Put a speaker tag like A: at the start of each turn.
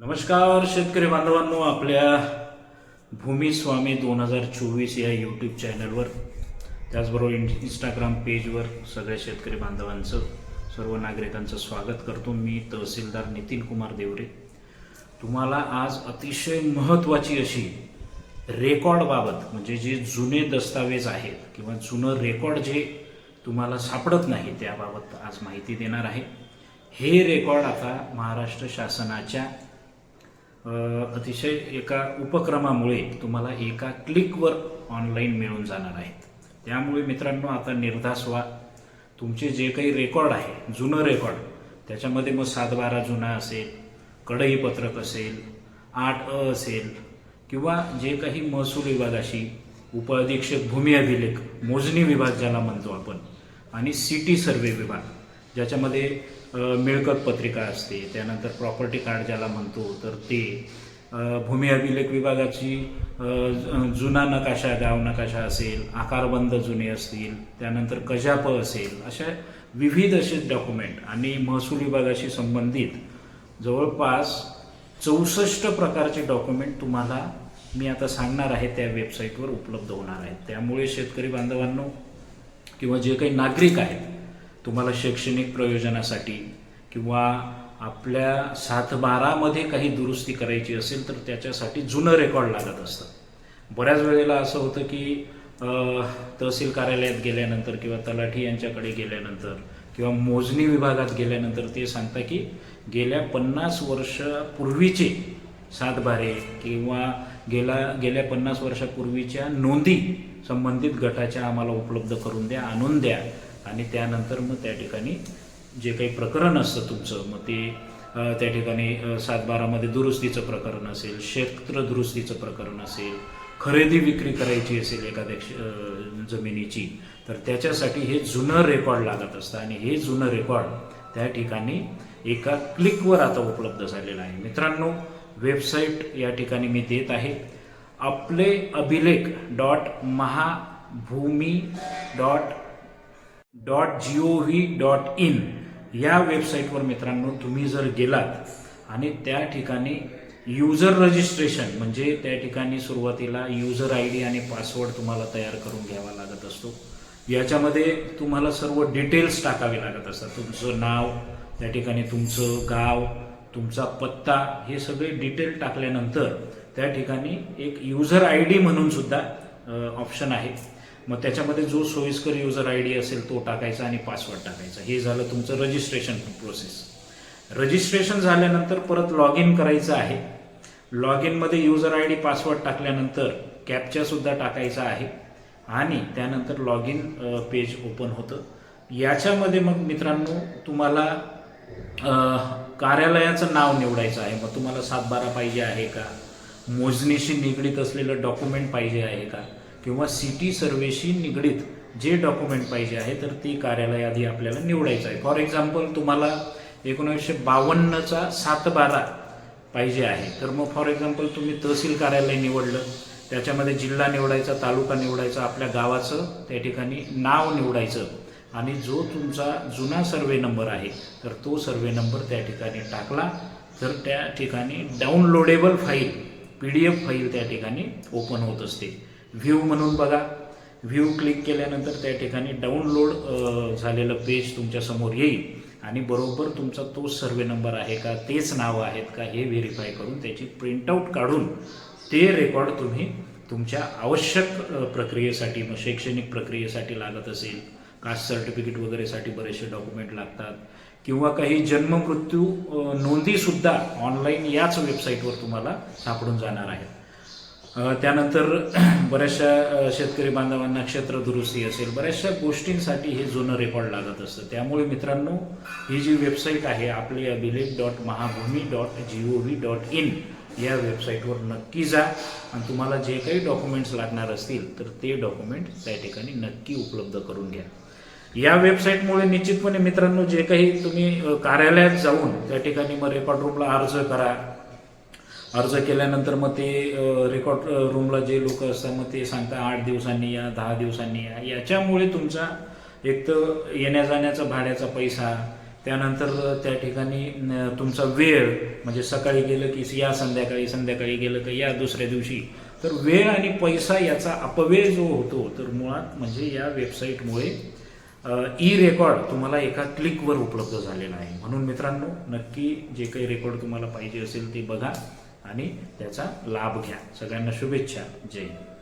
A: नमस्कार शेतकरी बांधवांनो आपल्या भूमी स्वामी दोन हजार चोवीस या यूट्यूब चॅनलवर त्याचबरोबर इन इंस्टाग्राम पेजवर सगळ्या शेतकरी बांधवांचं सर्व नागरिकांचं स्वागत करतो. मी तहसीलदार नितीन कुमार देवरे. तुम्हाला आज अतिशय महत्त्वाची अशी रेकॉर्डबाबत म्हणजे जे जुने दस्तावेज आहेत किंवा जुनं रेकॉर्ड जे तुम्हाला सापडत नाही त्याबाबत आज माहिती देणार आहे. हे रेकॉर्ड आता महाराष्ट्र शासनाच्या अतिशय एका उपक्रमामुळे तुम्हाला एका क्लिकवर ऑनलाईन मिळून जाणार आहेत. त्यामुळे मित्रांनो आता निर्धास व्हा. तुमचे जे काही रेकॉर्ड आहे जुनं रेकॉर्ड त्याच्यामध्ये मग सातबारा जुना असेल कडई पत्रक असेल आठ अ असेल किंवा जे काही महसूल विभागाशी उपअधीक्षक भूमी अभिलेख मोजणी विभाग ज्याला म्हणतो आपण आणि सिटी सर्वे विभाग ज्याच्यामध्ये मिळकत पत्रिका असते त्यानंतर प्रॉपर्टी कार्ड ज्याला म्हणतो तर ते भूमी अभिलेख विभागाची जुना नकाशा गाव नकाशा असेल आकारबंद जुने असतील त्यानंतर कजाप असेल अशा विविध असे डॉक्युमेंट आणि महसूल विभागाशी संबंधित जवळपास चौसष्ट प्रकारचे डॉक्युमेंट तुम्हाला मी आता सांगणार आहे त्या वेबसाईटवर उपलब्ध होणार आहेत. त्यामुळे शेतकरी बांधवांनो किंवा जे काही नागरिक आहेत तुम्हाला शैक्षणिक प्रयोजनासाठी किंवा आपल्या सातबारामध्ये काही दुरुस्ती करायची असेल तर त्याच्यासाठी जुनं रेकॉर्ड लागत असतं. बऱ्याच वेळेला असं होतं की तहसील कार्यालयात गेल्यानंतर किंवा तलाठी यांच्याकडे गेल्यानंतर किंवा मोजणी विभागात गेल्यानंतर ते सांगता की गेल्या पन्नास वर्षापूर्वीचे सातबारे किंवा गेल्या गेल्या पन्नास वर्षापूर्वीच्या नोंदी संबंधित गटाच्या आम्हाला उपलब्ध करून द्या आणून द्या. आणि त्यानंतर मग त्या ठिकाणी जे काही प्रकरण असतं तुमचं मग ते त्या ठिकाणी सातबारामध्ये दुरुस्तीचं प्रकरण असेल क्षेत्र दुरुस्तीचं प्रकरण असेल खरेदी विक्री करायची असेल एखाद्या जमिनीची तर त्याच्यासाठी हे जुनं रेकॉर्ड लागत असतं आणि हे जुनं रेकॉर्ड त्या ठिकाणी एका क्लिकवर आता उपलब्ध झालेलं आहे. मित्रांनो वेबसाईट या ठिकाणी मी देत आहे. आपले Abhilekh dot Mahabhumi dot dot G O V dot in या वेबसाईटवर मित्रांनो तुम्ही जर गेलात आणि त्या ठिकाणी युजर रजिस्ट्रेशन म्हणजे त्या ठिकाणी सुरुवातीला युजर आय डी आणि पासवर्ड तुम्हाला तयार करून घ्यावा लागत असतो. याच्यामध्ये तुम्हाला सर्व डिटेल्स टाकावे लागत असतात. तुमचं नाव त्या ठिकाणी तुमचं गाव तुमचा पत्ता हे सगळे डिटेल टाकल्यानंतर त्या ठिकाणी एक युजर आय डी म्हणून सुद्धा ऑप्शन आहे. मग त्याच्यामध्ये जो सोयीस्कर युजर आय डी असेल तो टाकायचा आणि पासवर्ड टाकायचा. हे झालं तुमचं रजिस्ट्रेशन प्रोसेस रजिस्ट्रेशन झाल्यानंतर परत लॉग इन करायचं आहे. लॉग इनमध्ये युजर आय डी पासवर्ड टाकल्यानंतर कॅप्चासुद्धा टाकायचा आहे. आणि त्यानंतर लॉग इन पेज ओपन होतं. याच्यामध्ये मग मित्रांनो तुम्हाला कार्यालयाचं नाव निवडायचं आहे. मग तुम्हाला सातबारा पाहिजे आहे का? मोजणीशी निगडीत असलेलं डॉक्युमेंट पाहिजे आहे का? किंवा सिटी सर्वेशी निगडीत जे डॉक्युमेंट पाहिजे आहे तर ती कार्यालय आधी आपल्याला निवडायचं आहे. फॉर एक्झाम्पल तुम्हाला एकोणीसशे बावन्नचा सात बारा पाहिजे आहे. तर मग फॉर एक्झाम्पल तुम्ही तहसील कार्यालय निवडलं त्याच्यामध्ये जिल्हा निवडायचा तालुका निवडायचा आपल्या गावाचं त्या ठिकाणी नाव निवडायचं आणि जो तुमचा जुना सर्वे नंबर आहे तर तो सर्वे नंबर त्या ठिकाणी टाकला तर त्या ठिकाणी downloadable file P D F file त्या ठिकाणी ओपन होत असते. व्ह्यू म्हणून बघा. व्ह्यू क्लिक केल्यानंतर त्या ठिकाणी डाउनलोड झालेलं पेज तुमच्यासमोर येईल. आणि बरोबर तुमचा तोच सर्वे नंबर आहे का तेच नावं आहेत का हे व्हेरीफाय करून त्याची प्रिंटआउट काढून ते रेकॉर्ड तुम्ही तुमच्या आवश्यक प्रक्रियेसाठी मग शैक्षणिक प्रक्रियेसाठी लागत असेल कास्ट सर्टिफिकेट वगैरेसाठी बरेचसे डॉक्युमेंट लागतात. किंवा काही जन्म मृत्यू नोंदीसुद्धा ऑनलाईन याच वेबसाईटवर तुम्हाला सापडून जाणार आहेत. त्यानंतर बऱ्याचशा शेतकरी बांधवांना क्षेत्र दुरुस्ती असेल बऱ्याचशा गोष्टींसाठी हे जुनं रेकॉर्ड लागत असतं. त्यामुळे मित्रांनो ही जी वेबसाईट आहे आपली Abhilekh dot Mahabhumi dot G O V dot in या वेबसाईटवर नक्की जा. आणि तुम्हाला जे काही डॉक्युमेंट्स लागणार असतील तर ते डॉक्युमेंट त्या ठिकाणी नक्की उपलब्ध करून घ्या. या वेबसाईटमुळे निश्चितपणे मित्रांनो जे काही तुम्ही कार्यालयात जाऊन त्या ठिकाणी मग रेकॉर्ड रूमला अर्ज करा. अर्ज केल्यानंतर मग ते रेकॉर्ड रूमला जे लोक असतात मग ते सांगतात आठ दिवसांनी या दहा दिवसांनी या. याच्यामुळे तुमचा एक तर येण्या जाण्याचा भाड्याचा पैसा त्यानंतर त्या ठिकाणी तुमचा वेळ म्हणजे सकाळी गेलं की या संध्याकाळी संध्याकाळी गेलं की या दुसऱ्या दिवशी. तर वेळ आणि पैसा याचा अपव्यय जो होतो तर मुळात म्हणजे या वेबसाईटमुळे ई रेकॉर्ड तुम्हाला एका क्लिकवर उपलब्ध झालेला आहे. म्हणून मित्रांनो नक्की जे काही रेकॉर्ड तुम्हाला पाहिजे असेल ते बघा. आणि त्याचा लाभ घ्या. सगळ्यांना शुभेच्छा. जय हिंद.